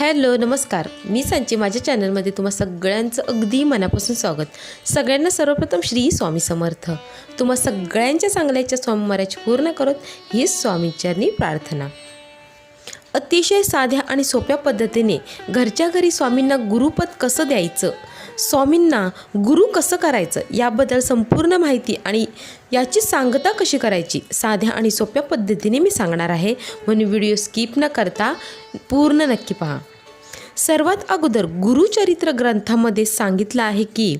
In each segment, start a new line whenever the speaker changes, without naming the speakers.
Hello नमस्कार. मी सांची माझ्या चॅनलमध्ये तुम्हा सगळ्यांचं अगदी मनापासून स्वागत. सगळ्यांना सर्वप्रथम श्री स्वामी समर्थ. तुम्हा सगळ्यांच्या चांगल्याच्या स्वामीमाराची पूर्ण करत ही स्वामीचरणी प्रार्थना. अतिशय साध्या आणि सोप्या पद्धतीने घरच्या घरी स्वामींना गुरुपद कसं द्यायचं? स्वामींना गुरु कसं करायचं याबद्दल संपूर्ण माहिती आणि याची सांगता कशी करायची साध्या आणि सोप्या पद्धतीने मी सांगणार आहे. म्हणून व्हिडिओ स्किप न करता पूर्ण नक्की पहा. सर्वात अगोदर गुरुचरित्र ग्रंथामध्ये सांगितलं आहे की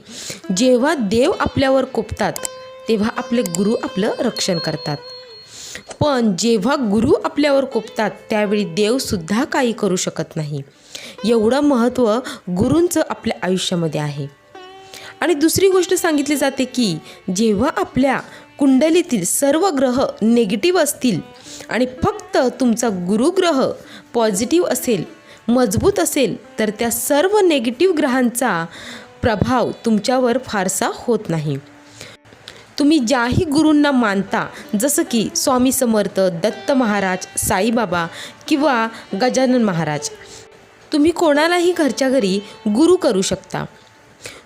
जेव्हा देव आपल्यावर कोपतात तेव्हा आपले गुरु आपलं रक्षण करतात. पण जेव्हा गुरु आपल्यावर कोपतात त्यावेळी देवसुद्धा काही करू शकत नाही. एवढं महत्त्व गुरूंचं आपल्या आयुष्यामध्ये आहे. आणि दुसरी गोष्ट सांगितली जाते की जेव्हा आपल्या कुंडलीतील सर्व ग्रह नेगेटिव्ह असतील आणि फक्त तुमचा गुरुग्रह पॉझिटिव्ह असेल मजबूत असेल तर त्या सर्व नेगेटिव्ह ग्रहांचा प्रभाव तुमच्यावर फारसा होत नाही. तुम्ही ज्याही गुरूंना मानता जसं की स्वामी समर्थ दत्त महाराज साईबाबा किंवा गजानन महाराज तुम्ही कोणालाही घरच्या घरी गुरु करू शकता.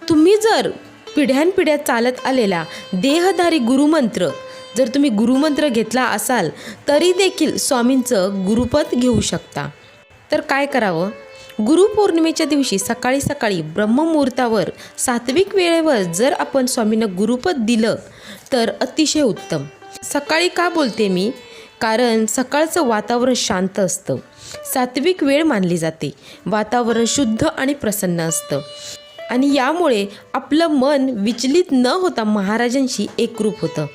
तुम्ही जर पिढ्यानपिढ्या चालत आलेला देहधारी गुरुमंत्र जर तुम्ही गुरुमंत्र घेतला असाल तरी देखील स्वामींचं गुरुपद घेऊ शकता. तर काय करावं? गुरुपौर्णिमेच्या दिवशी सकाळी सकाळी ब्रह्ममुहूर्तावर सात्विक वेळेवर जर आपण स्वामींना गुरुपद दिलं तर अतिशय उत्तम. सकाळी का बोलते मी? कारण सकाळचं वातावरण शांत असतं. सात्विक वेळ मानली जाते. वातावरण शुद्ध आणि प्रसन्न असतं. आणि यामुळे आपलं मन विचलित न होता महाराजांशी एकरूप होतं.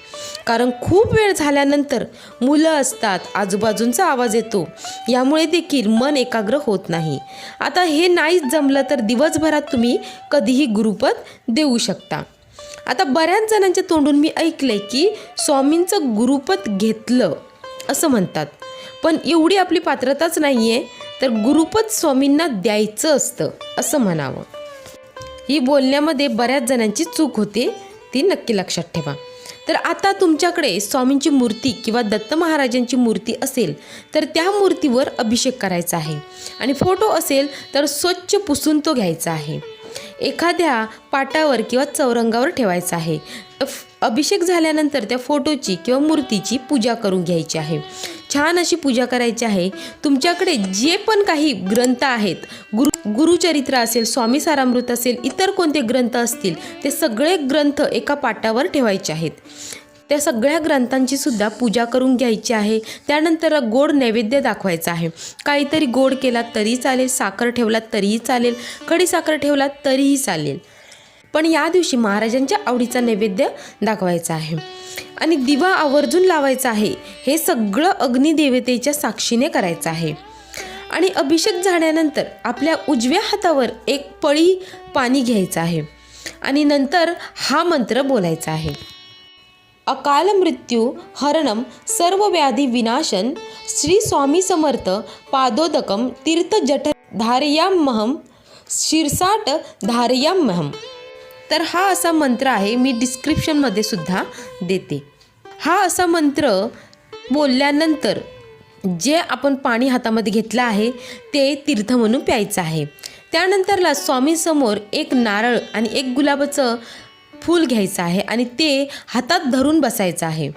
कारण खूप वेळ झाल्यानंतर मुलं असतात आजूबाजूंचा आवाज येतो. यामुळे देखील मन एकाग्र होत नाही. आता हे नाहीच जमलं तर दिवसभरात तुम्ही कधीही गुरुपद देऊ शकता. आता बऱ्याच जणांच्या तोंडून मी ऐकलंय की स्वामींचं गुरुपद घेतलं असं म्हणतात. पण एवढी आपली पात्रताच नाही आहे तर गुरुपद स्वामींना द्यायचं असतं असं म्हणावं. ही बोलण्यामध्ये बऱ्याच जणांची चूक होते ती नक्की लक्षात ठेवा. तर आता तुमच्याकडे स्वामींची मूर्ती किंवा दत्त महाराजांची मूर्ती असेल तर त्या मूर्तीवर अभिषेक करायचा आहे. आणि फोटो असेल तर स्वच्छ पुसून तो घ्यायचा आहे. एखाद्या पाटावर किंवा चौरंगावर ठेवायचा आहे. अभिषेक झाल्यानंतर त्या फोटोची किंवा मूर्तीची पूजा करून घ्यायची आहे. छान अशी पूजा करायची आहे. तुमच्याकडे जे पण काही ग्रंथ आहेत गुरु गुरुचरित्र असेल स्वामी सारामृत असेल इतर कोणते ग्रंथ असतील ते सगळे ग्रंथ एका पाटावर ठेवायचे आहेत. त्या सगळ्या ग्रंथांची सुद्धा पूजा करून घ्यायची आहे. त्यानंतर गोड नैवेद्य दाखवायचा आहे. काहीतरी गोड केला तरी चालेल साखर ठेवला तरीही चालेल खडी साखर ठेवला तरीही चालेल. पण या दिवशी महाराजांच्या आवडीचा नैवेद्य दाखवायचा आहे. आणि दिवा आवर्जून लावायचा आहे. हे सगळं अग्निदेवतेच्या साक्षीने करायचं आहे. आणि अभिषेक झाल्यानंतर आपल्या उजव्या हातावर एक पळी पाणी घ्यायचं आहे. आणि नंतर हा मंत्र बोलायचा आहे. अकाल मृत्यू हरणम सर्व व्याधी विनाशन श्री स्वामी समर्थ पादोदकम तीर्थ जठ धारयामहम शिरसाट धारयामहम तर हा असा मंत्र आहे मी डिस्क्रिप्शनमध्ये सुद्धा देते. हा असा मंत्र बोलल्यानंतर जे आपण पाणी हातामध्ये घेतलं आहे ते तीर्थ म्हणून प्यायचं आहे. त्यानंतरला स्वामींसमोर एक नारळ आणि एक गुलाबाचं फूल घ्यायचं आहे आणि ते हातात धरून बसायचं आहे.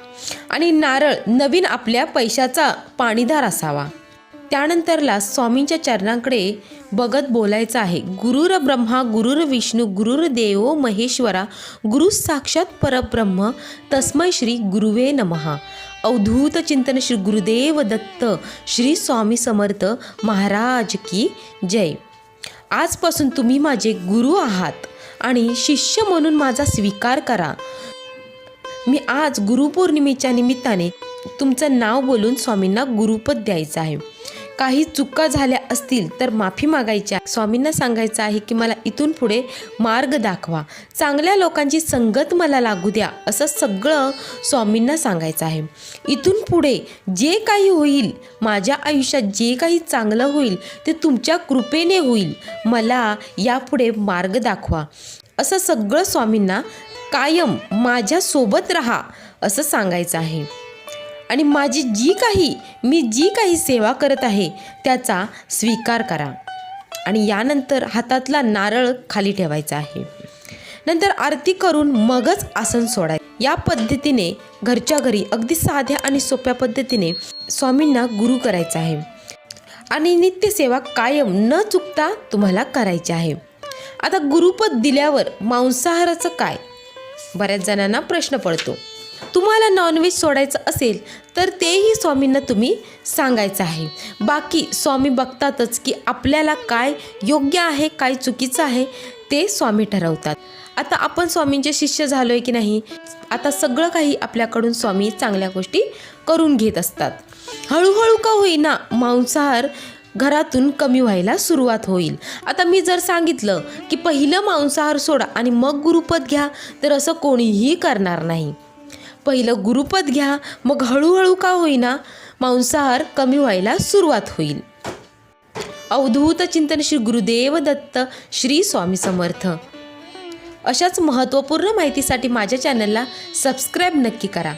आणि नारळ नवीन आपल्या पैशाचा पाणीदार असावा. त्यानंतरला स्वामींच्या चरणांकडे बघत बोलायचं आहे गुरुर ब्रह्मा गुरुर विष्णू गुरुर देवो महेश्वरा गुरु साक्षात परब्रह्म तस्मै श्री गुरुवे नमहा अवधूत चिंतन श्री गुरुदेव दत्त श्री स्वामी समर्थ महाराज की जय. आजपासून तुम्ही माझे गुरु आहात. आणि शिष्य म्हणून माझा स्वीकार करा. मी आज गुरुपौर्णिमेच्या निमित्ताने तुमचं नाव बोलून स्वामींना गुरुपद द्यायचं आहे. काही चुका झाल्या असतील तर माफी मागायच्या स्वामींना सांगायचं आहे की मला इथून पुढे मार्ग दाखवा. चांगल्या लोकांची संगत मला लागू द्या असं सगळं स्वामींना सांगायचं आहे. इथून पुढे जे काही होईल माझ्या आयुष्यात जे काही चांगलं होईल ते तुमच्या कृपेने होईल. मला यापुढे मार्ग दाखवा. असं सगळं स्वामींना कायम माझ्यासोबत राहा असं सांगायचं आहे. आणि माझी जी काही मी जी काही सेवा करत आहे त्याचा स्वीकार करा. आणि यानंतर हातातला नारळ खाली ठेवायचा आहे. नंतर आरती करून मगच आसन सोडाय. या पद्धतीने घरच्या घरी अगदी साध्या आणि सोप्या पद्धतीने स्वामींना गुरु करायचं आहे. आणि नित्यसेवा कायम न चुकता तुम्हाला करायची आहे. आता गुरुपद दिल्यावर मांसाहाराचं काय? बऱ्याच जणांना प्रश्न पडतो. तुम्हाला नॉनव्हेज सोडायचं असेल तर तेही स्वामींना तुम्ही सांगायचं आहे. बाकी स्वामी बघतातच की आपल्याला काय योग्य आहे काय चुकीचं आहे ते स्वामी ठरवतात. आता आपण स्वामींचे शिष्य झालो आहे की नाही? आता सगळं काही आपल्याकडून स्वामी चांगल्या गोष्टी करून घेत असतात. हळूहळू का होईना मांसाहार घरातून कमी व्हायला सुरुवात होईल. आता मी जर सांगितलं की पहिलं मांसाहार सोडा आणि मग गुरुपद घ्या तर असं कोणीही करणार नाही. पहिलं गुरुपद घ्या मग हळूहळू का होईना मांसाहार कमी व्हायला सुरुवात होईल. अवधूत चिंतन श्री गुरुदेव दत्त श्री स्वामी समर्थ. अशाच महत्त्वपूर्ण माहितीसाठी माझ्या चॅनलला सबस्क्राईब नक्की करा.